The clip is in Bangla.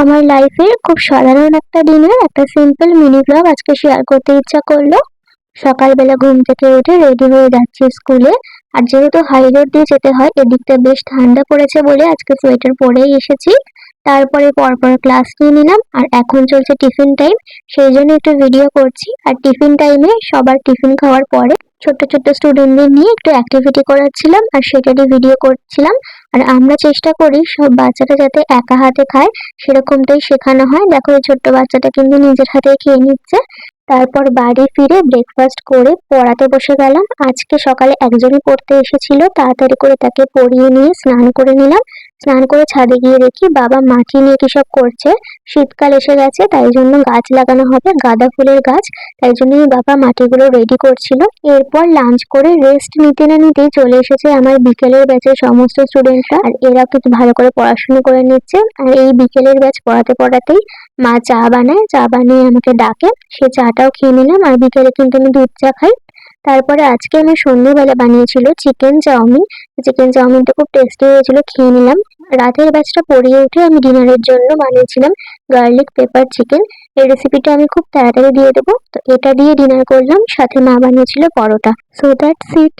আমার লাইফের খুব সাধারণ একটা দিনের একটা সিম্পল মিনি ব্লগ আজকে শেয়ার করতে ইচ্ছা করল। সকালবেলা ঘুম থেকে উঠে রেডি হয়ে যাচ্ছি স্কুলে আর যেহেতু হাই রোড দিয়ে যেতে হয়, এদিকটা বেশ ঠান্ডা পড়েছে বলে আজকে সোয়েটার পরেই এসেছি। তারপরে পরপর ক্লাস নিয়ে নিলাম, আর এখন চলছে টিফিন টাইম সেই জন্য একটু ভিডিও করছি। আর টিফিন টাইমে সবার টিফিন খাওয়ার পরে ছোট্ট ছোট্ট স্টুডেন্টদের নিয়ে একটু অ্যাক্টিভিটি করাচ্ছিলাম আর সেটারই ভিডিও করছিলাম। আর আমরা চেষ্টা করি সব বাচ্চাটা যাতে একা হাতে খায়, সেরকমটাই শেখানো হয়। দেখো এই ছোট্ট বাচ্চাটা কিন্তু নিজের হাতে খেয়ে নিচ্ছে। তারপর বাড়ি ফিরে ব্রেকফাস্ট করে পড়াতে বসে গেলাম। আজকে সকালে একজনই পড়তে এসেছিল। তাড়াতাড়ি করে তাকে পড়িয়ে নিয়ে স্নান করে নিলাম। স্নান করে ছাদে গিয়ে দেখি বাবা মাটি নিয়ে কি সব করছে। শীতকাল এসে গেছে, তাই জন্য গাছ লাগানো হবে, গাঁদা ফুলের গাছ। তাই জন্যই বাবা মাটিগুলো রেডি করছিল। এরপর লাঞ্চ করে রেস্ট নিতে না নিতেই চলে এসেছে আমার বিকেলের ব্যাচের সমস্ত স্টুডেন্টরা আর এরা কিন্তু ভালো করে পড়াশোনা করে নিচ্ছে। আর এই বিকেলের ব্যাচ পড়াতে পড়াতেই মা চা বানায়। চা বানিয়ে আমাকে ডাকে। সে চাটাও খেয়ে নিলাম। আর বিকেলে কিন্তু আমি দুধ চা খাই। তারপরে আজকে আমি সন্ধ্যেবেলা বানিয়েছিল চিকেন চাউমিন। চিকেন চাউমিনটা খুব টেস্টি হয়েছিল, খেয়ে নিলাম। রাতের ব্যাচটা পরিয়ে উঠে আমি ডিনারের জন্য বানিয়েছিলাম গার্লিক পেপার চিকেন এই রেসিপিটা আমি খুব তাড়াতাড়ি দিয়ে দেবো। তো এটা দিয়ে ডিনার করলাম, সাথে মা বানিয়েছিল পরোটা। So that's it